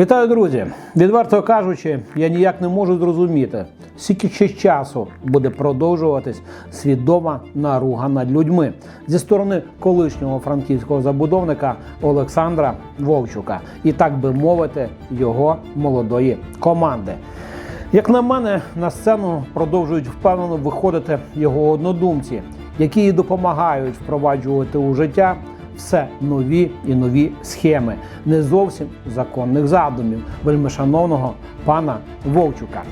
Вітаю, друзі! Відверто кажучи, я ніяк не можу зрозуміти, скільки ще часу буде продовжуватись свідома наруга над людьми зі сторони колишнього франківського забудовника Олександра Вовчука і так би мовити, його молодої команди. Як на мене, на сцену продовжують впевнено виходити його однодумці, які і допомагають впроваджувати у життя все нові і нові схеми не зовсім законних задумів вельмишановного пана Вовчука.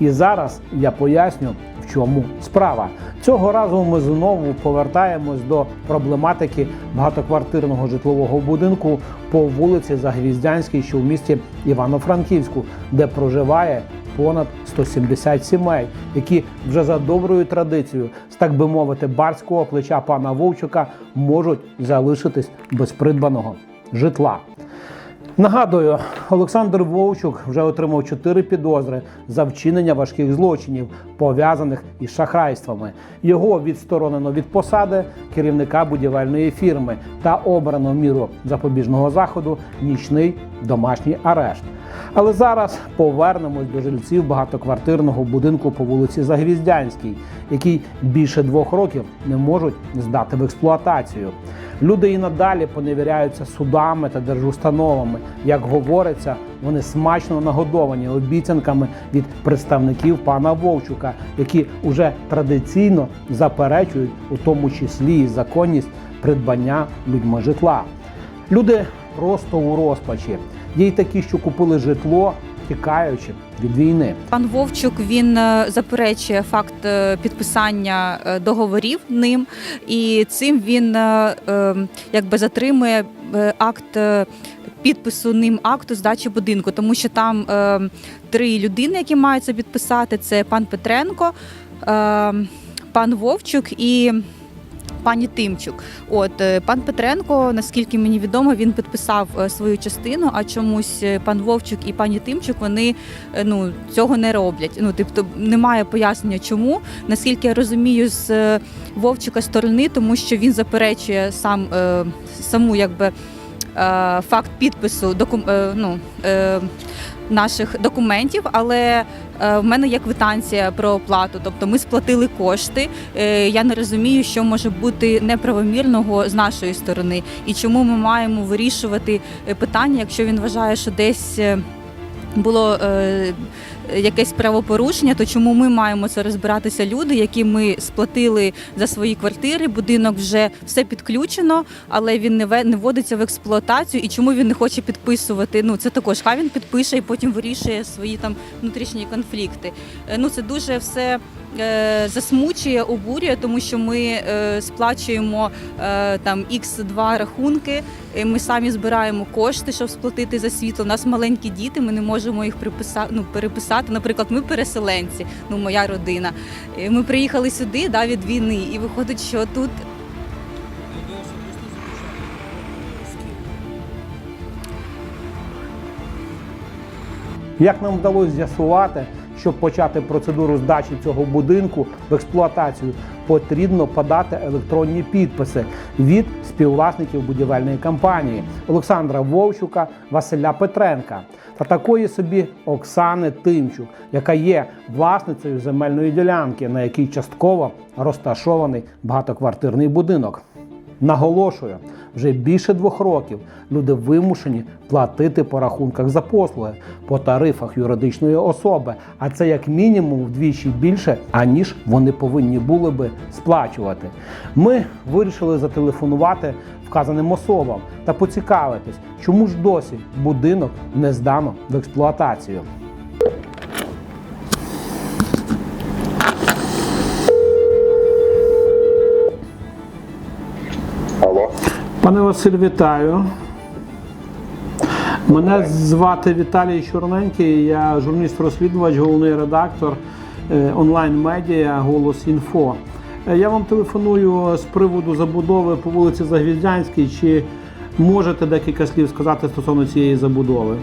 І зараз я поясню, в чому справа. Цього разу ми знову повертаємось до проблематики багатоквартирного житлового будинку по вулиці Загвіздянській, що в місті Івано-Франківську, де проживає понад 170 сімей, які вже за доброю традицією, з так би мовити, барського плеча пана Вовчука можуть залишитись без придбаного житла. Нагадую, Олександр Вовчук вже отримав чотири підозри за вчинення важких злочинів, пов'язаних із шахрайствами. Його відсторонено від посади керівника будівельної фірми та обрано міру запобіжного заходу нічний домашній арешт. Але зараз повернемось до жильців багатоквартирного будинку по вулиці Загвіздянській, який більше двох років не можуть здати в експлуатацію. Люди і надалі поневіряються судами та держустановами. Як говориться, вони смачно нагодовані обіцянками від представників пана Вовчука, які уже традиційно заперечують у тому числі і законність придбання людьми житла. Люди просто у розпачі. Є й такі, що купили житло, тікаючи від війни. Пан Вовчук він е, заперечує факт е, підписання е, договорів ним, і цим він е, е, якби затримує акт. Підпису ним акту здачі будинку, тому що там е, три людини, які мають це підписати: це пан Петренко, е, пан Вовчук і пані Тимчук. От е, пан Петренко, наскільки мені відомо, він підписав е, свою частину, а чомусь е, пан Вовчук і пані Тимчук вони ну цього не роблять. Ну тобто немає пояснення, чому. Наскільки я розумію, з Вовчика сторони, тому що він заперечує сам саму якби. Е, Факт підпису докум, е, ну, е, наших документів, але в мене є квитанція про оплату. Тобто ми сплатили кошти. Я не розумію, що може бути неправомірного з нашої сторони, і чому ми маємо вирішувати питання, якщо він вважає, що десь. Було якесь правопорушення, то чому ми маємо це розбиратися люди, які ми сплатили за свої квартири, будинок вже все підключено, але він не вводиться в експлуатацію. І чому він не хоче підписувати? Ну це також хай він підпише і потім вирішує свої там внутрішні конфлікти. Е, Ну це дуже все засмучує, обурює, тому що ми е, сплачуємо е, там X2 рахунки. і Ми самі збираємо кошти, щоб сплатити за світло. У нас маленькі діти, ми не можемо їх приписати, ну, переписати. Наприклад, ми переселенці, ну моя родина. І Ми приїхали сюди да, від війни, і виходить, що тут Як нам вдалося з'ясувати, щоб почати процедуру здачі цього будинку в експлуатацію, потрібно подати електронні підписи від співвласників будівельної компанії Олександра Вовчука, Василя Петренка та такої собі Оксани Тимчук, яка є власницею земельної ділянки, на якій частково розташований багатоквартирний будинок. Наголошую, вже більше двох років люди вимушені платити по рахунках за послуги по тарифах юридичної особи, а це як мінімум вдвічі більше, аніж вони повинні були би сплачувати. Ми вирішили зателефонувати вказаним особам та поцікавитись, чому ж досі будинок не здано в експлуатацію. Пане Василь, вітаю. Мене звати Віталій Чорненький, я журналіст-розслідувач, головний редактор е, онлайн-медіа Голос Інфо. Е, Я вам телефоную з приводу забудови по вулиці Загвіздянській. Чи можете декілька слів сказати стосовно цієї забудови?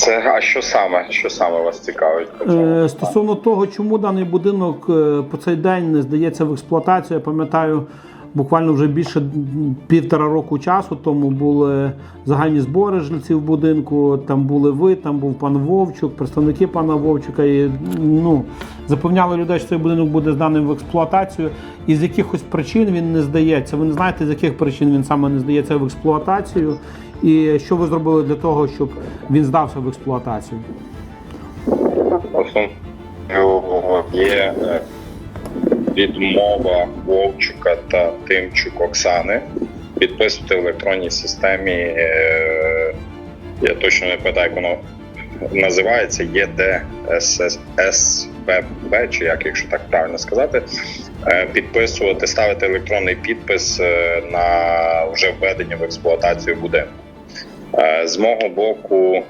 Це а що саме? Що саме вас цікавить? Е. Стосовно того, чому даний будинок е, по цей день не здається в експлуатацію, я пам'ятаю, буквально вже більше півтора року часу тому були загальні збори жильців будинку. Там були ви, там був пан Вовчук, представники пана Вовчука. І, ну, запевняли людей, що цей будинок буде зданий в експлуатацію. І з якихось причин він не здається. Ви не знаєте, з яких причин він саме не здається в експлуатацію. І що ви зробили для того, щоб він здався в експлуатацію? Є е, відмова Вовчука та Тимчук Оксани підписувати в електронній системі. е, Я точно не пам'ятаю, як воно називається ЄДССБ, чи як, якщо так правильно сказати, е, підписувати, ставити електронний підпис на вже введення в експлуатацію будинку. Е, З мого боку,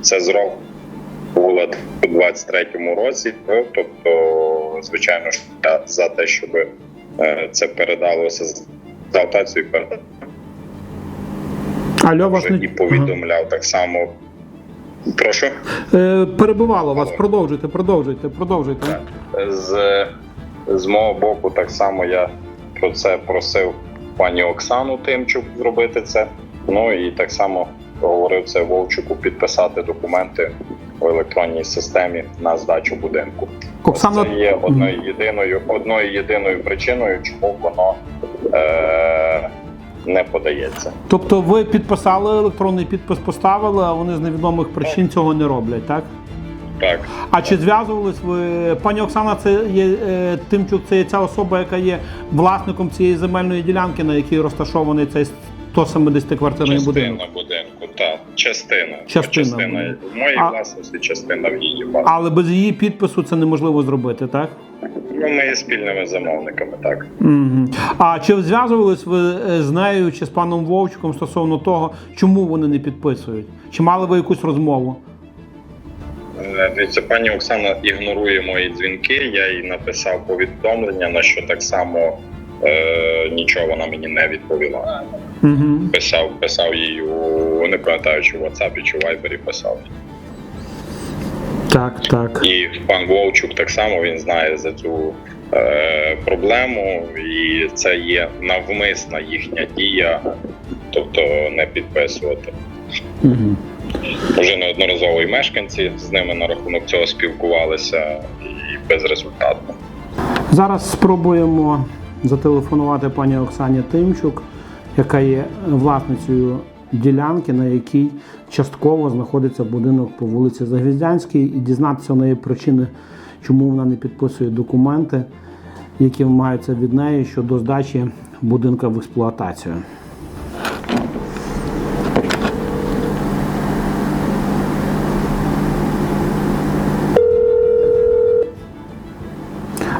це зроблено було у 23-му році. Ну, Тобто, звичайно я за те, щоб е, це передалося з експлуатацією, передав Алло, вас не і повідомляв так само. Прошу. Е, перебивало вас. Продовжуйте, продовжуйте, продовжуйте. З, з мого боку, так само я про це просив пані Оксану Тимчук зробити це. Ну і так само говорив це Вовчуку підписати документи в електронній системі на здачу будинку. Оксана, Це є одною єдиною, одною єдиною причиною, чому воно е, не подається. тобто ви підписали електронний підпис, поставили, а вони з невідомих причин цього не роблять, так? Так, А чи зв'язувались ви? Пані Оксана, це є е, Тимчук, це є ця особа, яка є власником цієї земельної ділянки, на якій розташований цей 170 квартирний будинок. частина будинку, так, частина. Частина частина в моїй А- власності, частина в її власності. Але без її підпису це неможливо зробити, так? Ну, ми є спільними замовниками, так. Угу. А чи зв'язувались ви е, з нею чи з паном Вовчиком стосовно того, чому вони не підписують? Чи мали ви якусь розмову? Е, Дивіться, пані Оксана ігнорує мої дзвінки. Я їй написав повідомлення, на що так само е, нічого вона мені не відповіла. Угу. Писав, писав їй у не пам'ятаю, чи в WhatsApp, чи в Viber писав. Так, так. І пан Вовчук так само він знає за цю е, проблему, і це є навмисна їхня дія, тобто не підписувати. Угу. Вже неодноразово і мешканці з ними на рахунок цього спілкувалися і безрезультатно. Зараз спробуємо зателефонувати пані Оксані Тимчук, яка є власницею ділянки, на якій частково знаходиться будинок по вулиці Загвіздянській, і дізнатися у неї причини, чому вона не підписує документи, які маються від неї щодо здачі будинка в експлуатацію.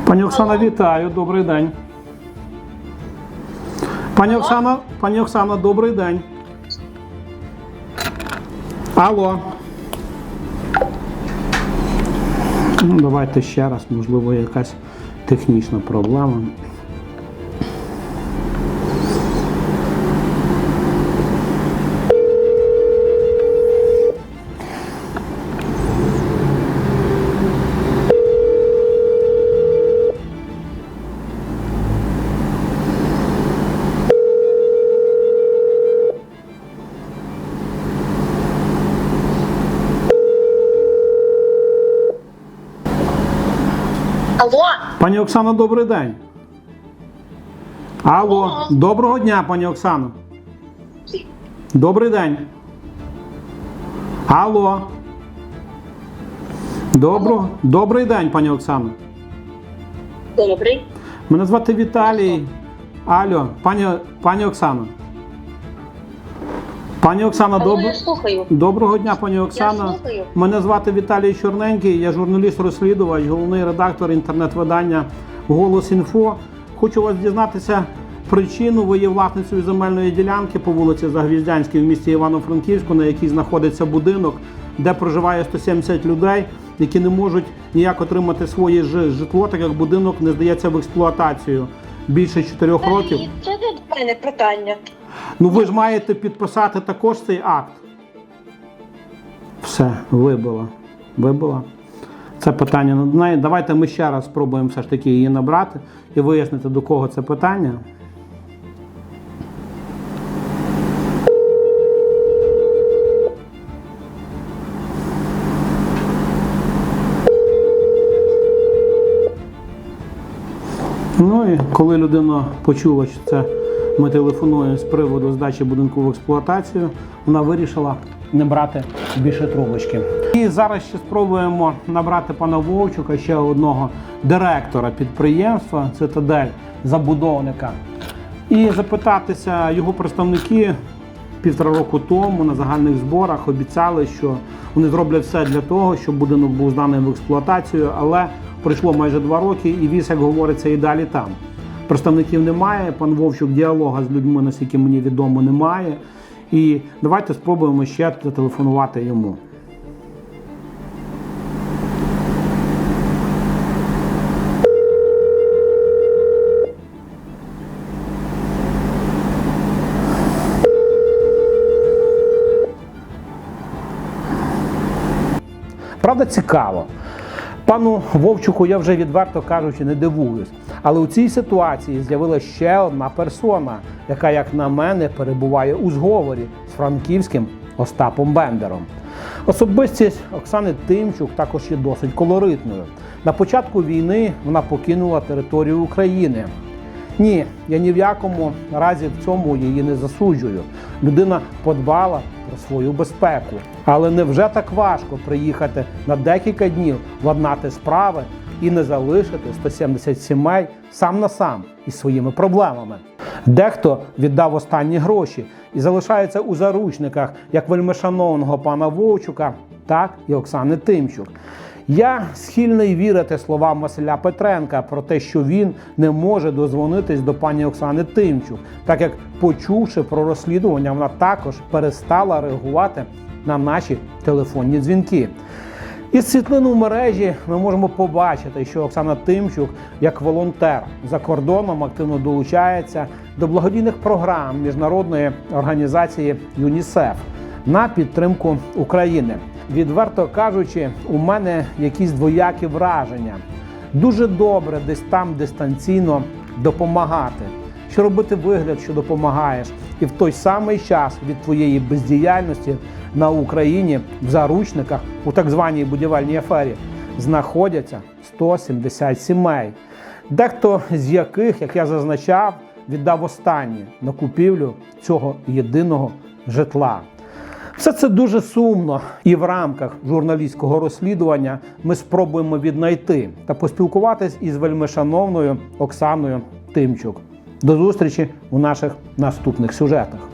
Пані Оксана, вітаю, добрий день. Пані Оксана, пані Оксана, добрий день. Алло. Ну, давайте ще раз, можливо, якась технічна проблема. Пані Оксано, добрий день. Алло, доброго дня, пані Оксано. Добрий день. Алло. Добро... Добрий день, пані Оксано. добрий. Мене звати Віталій. Алло, пані, пані Оксано. Пані Оксана, добро... я слухаю. доброго дня, пані Я Оксано. слухаю. Мене звати Віталій Чорненький, я журналіст-розслідувач, головний редактор інтернет-видання Голос Інфо. Хочу вас дізнатися причину. Ви є власницею земельної ділянки по вулиці Загвіздянській в місті Івано-Франківську, на якій знаходиться будинок, де проживає 170 людей, які не можуть ніяк отримати своє житло, так як будинок не здається в експлуатацію більше 4 років. Це не до мене питання. Ну ви ж маєте підписати також цей акт. Все, вибило. Вибило. Це питання над. Давайте ми ще раз спробуємо все ж таки її набрати і вияснити, до кого це питання. Ну і коли людина почула, що це ми телефонуємо з приводу здачі будинку в експлуатацію, вона вирішила не брати більше трубочки. І зараз ще спробуємо набрати пана Вовчука, ще одного директора підприємства Цитадель забудовника, і запитатися його представники півтора року тому на загальних зборах обіцяли, що вони зроблять все для того, щоб будинок був зданий в експлуатацію, але пройшло майже два роки, і віз, як говориться, і далі там. Представників немає. Пан Вовчук діалога з людьми, наскільки мені відомо, немає. І давайте спробуємо ще зателефонувати йому. Правда, цікаво. Пану Вовчуку я вже відверто кажучи не дивуюсь. Але у цій ситуації з'явилася ще одна персона, яка, як на мене, перебуває у зговорі з франківським Остапом Бендером. Особистість Оксани Тимчук також є досить колоритною. На початку війни вона покинула територію України. Ні, я ні в якому разі в цьому її не засуджую. Людина подбала про свою безпеку. Але невже так важко приїхати на декілька днів, владнати справи і не залишити 170 сімей сам на сам із своїми проблемами? Дехто віддав останні гроші і залишається у заручниках як вельмишановного пана Вовчука, так і Оксани Тимчук. Я схильний вірити словам Василя Петренка про те, що він не може дозвонитись до пані Оксани Тимчук, так як, почувши про розслідування, вона також перестала реагувати на наші телефонні дзвінки. Із світлин у мережі ми можемо побачити, що Оксана Тимчук, як волонтер за кордоном, активно долучається до благодійних програм міжнародної організації ЮНІСЕФ на підтримку України. Відверто кажучи, у мене якісь двоякі враження. Дуже добре десь там дистанційно допомагати, що робити вигляд, що допомагаєш, і в той самий час від твоєї бездіяльності на Україні в заручниках у так званій будівельній афері знаходяться 170 сімей, дехто з яких, як я зазначав, віддав останнє на купівлю цього єдиного житла. Все це дуже сумно, і в рамках журналістського розслідування ми спробуємо віднайти та поспілкуватись із вельмишановною Оксаною Тимчук. До зустрічі у наших наступних сюжетах.